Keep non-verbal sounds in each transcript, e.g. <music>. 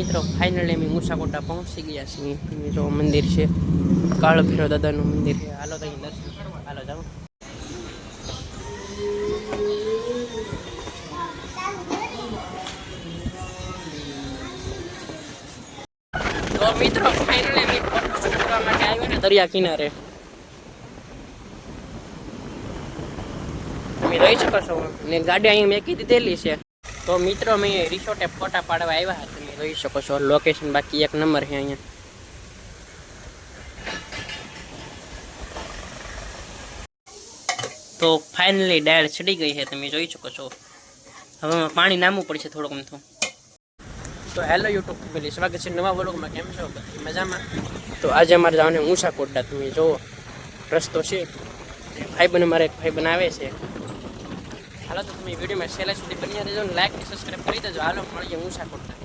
મિત્રો ફાઇનલી અમે મુસાકોટા પહોંચી ગયા છીએ. મિત્રો, મંદિર છે. કાળ ભૈરવ દાદાનું મંદિર છે. હાલો તો અહીં દર્શન. હાલો, જાઓ. મિત્રો ફાઇનલી માટે આવ્યા ને દરિયા કિનારે. તમે રહી શકો છો. ગાડી અહીં મેકી દીધેલી છે. તો મિત્રો મેં રિસોર્ટે ફોટા પાડવા આવ્યા તમે જોઈ શકો છો. લોકેશન બાકી એક નંબર છે અહીંયા. તો ફાઇનલી ડાયર ચડી ગઈ છે, તમે જોઈ શકો છો. હવે આમાં પાણી નામવું પડશે થોડુંક અમથું તો. હેલો યુટ્યુબ ફેમિલી, સ્વાગત છે નવા વ્લોગમાં. કેમ છો? બધી મજામાં? તો આજે અમારે જવાનું ઊંચા કોટડા તમે જુઓ રસ્તો છે. ભાઈ બન અમારે એક ભાઈ બનાવે છે. હાલો તો તમે વિડીયોમાં છેલ્લા સુધી બન્યા રહેજો ને લાઈક ને સબસ્ક્રાઈબ કરી દેજો. હાલો, મળીએ ઊંચા કોટડા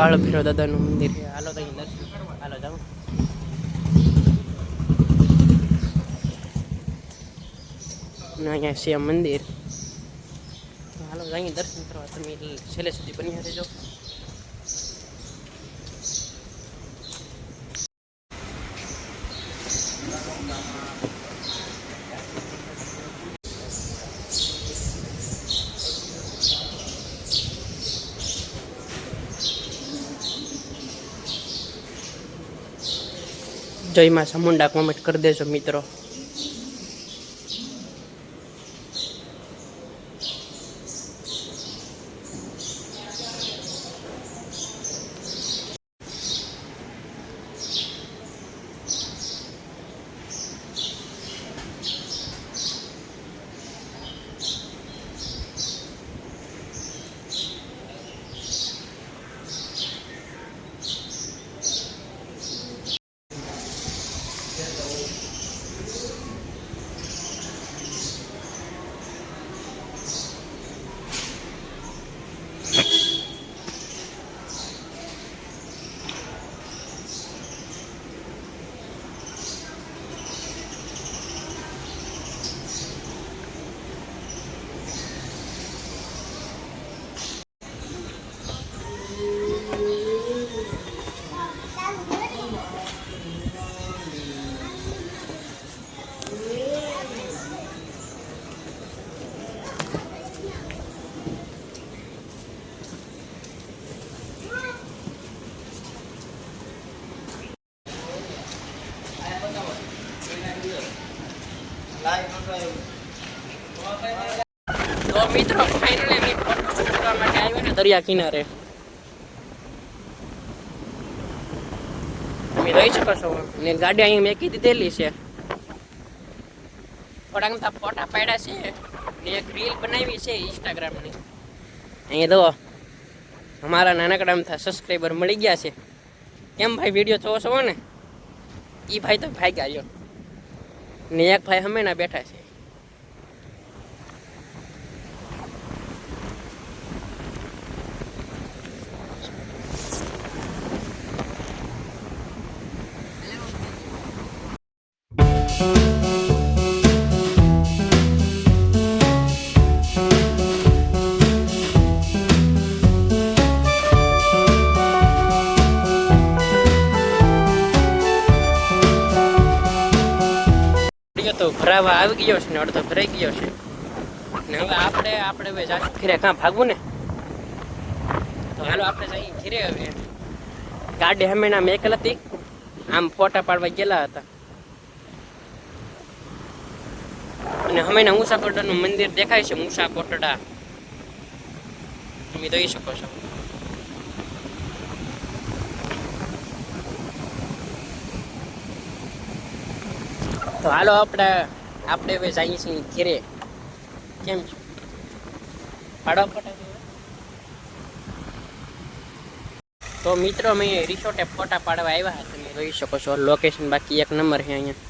કાળ ભૈરવ દાદાનું મંદિર છે હાલો તો દર્શન. હાલો જાઓ અહીંયા છે મંદિર હાલો અહીં દર્શન કરવા તમે છેલ્લે સુધી બન્યા રહેજો જય માં ચામુંડા કોમેન્ટ કરી દેજો મિત્રો. તો મિત્રો ફાઇનલી અમે ફોટો કરવા માટે આવ્યા ને દરિયા કિનારે. તમે રહી શકો છો. ને ગાડી અહીં મેકી દીધેલી છે. થોડાક બધા ફોટા પાડ્યા છે. ને એક રીલ બનાવી છે ઇન્સ્ટાગ્રામની અહીંયા દો અમારા નાનકડા અમથા સબસ્ક્રાઈબર મળી ગયા છે. કેમ ભાઈ વીડિયો જોવો છો ને? એ ભાઈ તો ભાઈ ગયા ને એક ભાઈ હમેના બેઠા છે. તો ભરાવા આવી ગયો છે ને અડધો ભરાઈ ગયો છે. ને હવે આપણે આપણે હવે જાશું ખીરે કાં ભાગવું ને? તો હાલો આપણે જઈએ ખીરે હવે. ગાડી હમણાં મેકલ હતી. આમ ફોટા પાડવા ગયેલા હતા. અને ઊંસા નું મંદિર દેખાય છે ઊંસા કોટડા તમે જોઈ શકો છો. તો હાલો આપણે આપણે હવે જઈએ છીએ ઘેરે. કેમ છો? પાડો તો મિત્રો મેં રિસોર્ટે ફોટા પાડવા આવ્યા હતા. તમે જોઈ શકો છો લોકેશન બાકી એક નંબર છે અહીંયા.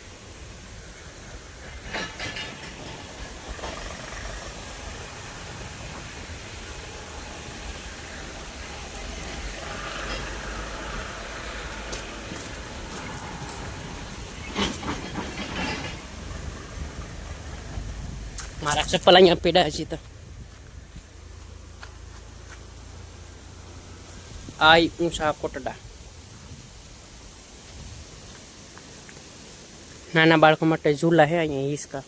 મારા ચપ્પલ અહીંયા પીડા છે તો. આઈ ઊંચા કોટડા. નાના બાળકો માટે ઝૂલા હે અહીંયા હિસકા.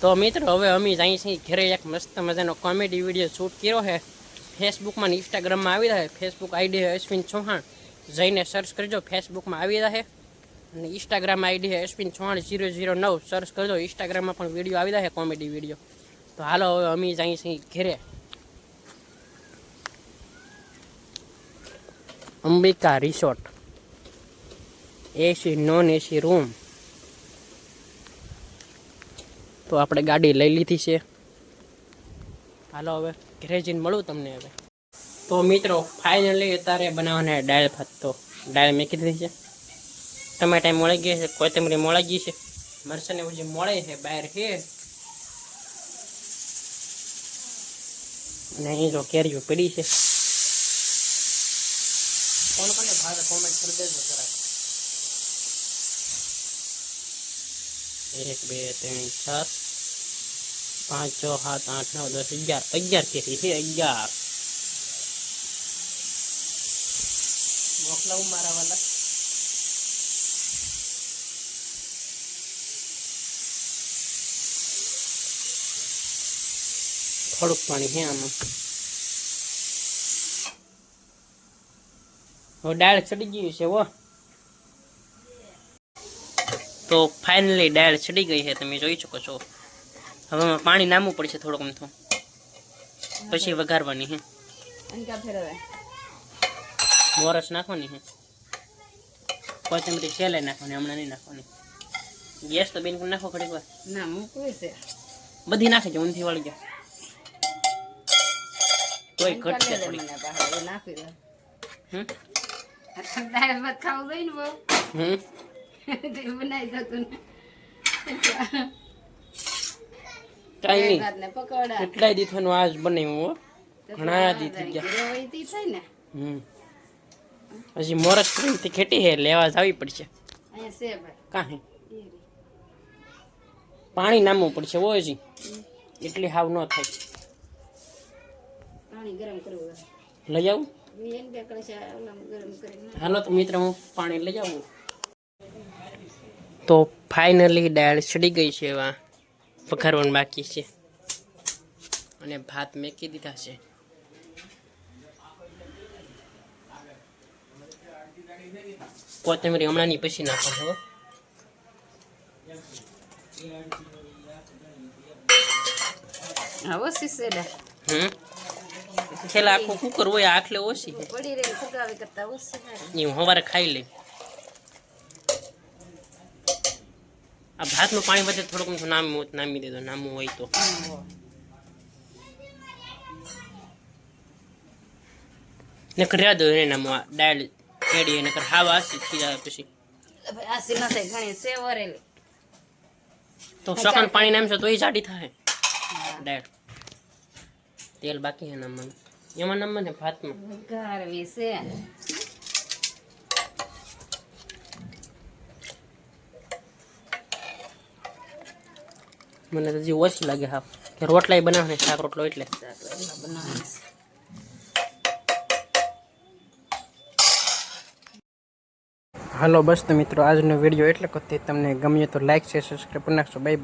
તો મિત્રો, હવે અમે જ છીએ ઘરે એક મસ્ત મજાનો કોમેડી વીડિયો શૂટ કર્યો છે. ફેસબુકમાં ઇન્સ્ટાગ્રામમાં આવી રહે ફેસબુક આઈડી અશ્વિન ચૌહાણ. જઈને સર્ચ કરજો ફેસબુકમાં આવી રહે અને Instagram ID Ashwin Chauhan zero zero નવ. સર્ચ કરજો ઇન્સ્ટાગ્રામમાં પણ વીડિયો આવી રહે કોમેડી વીડિયો તો હાલો, હવે અમે જ છીએ ઘરે. Ambika resort AC non AC room તો આપણે ગાડી લઈ લીધી છે. હાલો હવે ઘરે મળું તમને હવે. તો મિત્રો ફાઇનલી અત્યારે બનાવવાને ડાળ ભાત. તો ડાળ મેકી દીધી છે. ટમેટા મળી ગઈ છે, કોથમરી મળી ગઈ છે. મરસાને એવું જે મળે છે બહાર છે. અને અહીં જો કેરીઓ પડી છે. કોણ કોને ભાવે કોમેન્ટ કરી દેજો જરાક. એક, બે, ત્રણ સાત પાંચ, છ, સાત, આઠ, નવ, દસ, અગિયાર. અગિયાર કેરી છે, અગિયાર. મોકલાવું મારા વાલા? થોડુંક પાણી છે આમાં. હવે ડાળ ચડી ગયું છે વો તો ફાઇનલી ડાળ ચડી ગઈ છે તમે જોઈ શકો છો. હવે આમાં પાણી નામવું પડશે થોડુંક અમથું પછી વઘારવાની છે મોરસ નાખવાની છે કોથમરી છેલ્લે નાખવાની હમણાં નહીં નાખવાની. ગેસ તો બિલકુલ નાખો ઘડીક વાર. ના મૂકવી છે. બધી નાખી જાય ઊંધી વાળી ગયા તોય ઘટશે થોડી નાખી દે. હમ? દાળ ખાવું જોઈએ ને બહુ? હમ? તે <laughs> બનાવી દતું ને. કાંઈ નહીં. ભાત ને પકોડા. કેટલાય દીથોનું આજ બનાવ્યું ઘણા દી થઈ ગયા. ઘરે હોય તે થાય ને. હમ. હજી મોરસ પ્રેમથી ખેટી હે લેવા જવી પડશે. કાંઈ પાણી નામવું પડશે હો હજી. એટલી હાવ ન થાય. પાણી ગરમ કરવું લઈ આવું? હાલો તો મિત્ર હું પાણી લઈ આવું. તો ફાઇનલી દાળ ચડી ગઈ છે એવા. વઘારવાનું બાકી છે. અને ભાત મેકી દીધા છે. કોથમીરી હમણાંની પછી નાખો છો આવો સિસેડા હમ? છેલ્લા આખું કુકર હોય આખલે ઓછી. પડી રહી ફુગાવી કરતા ઓછી હું સવારે ખાઈ લઈ. આ ભાતનું પાણી બધે થોડુંક નામ નામી દેજો નામું હોય તો. નકરા દો એને નામ ડાળ કેડી નકર હાવા આસી જાય પછી. આ સી ના થાય ઘણી સે વરેલી. તો સકન પાણી નામશો તો એ જાડી થાય. ડાળ તેલ બાકી છે નામવાનું એમાં નામ મને ભાતમાં. ગારવી છે મને હજી ઓછી લાગે હા. કે રોટલાય બનાવે શાક રોટલો એટલે. છે. હાલો બસ તો મિત્રો, આજનો વીડિયો એટલે કે તમને ગમ્યો તો લાઈક છે સબસ્ક્રાઈબ કરી નાખશો. બાય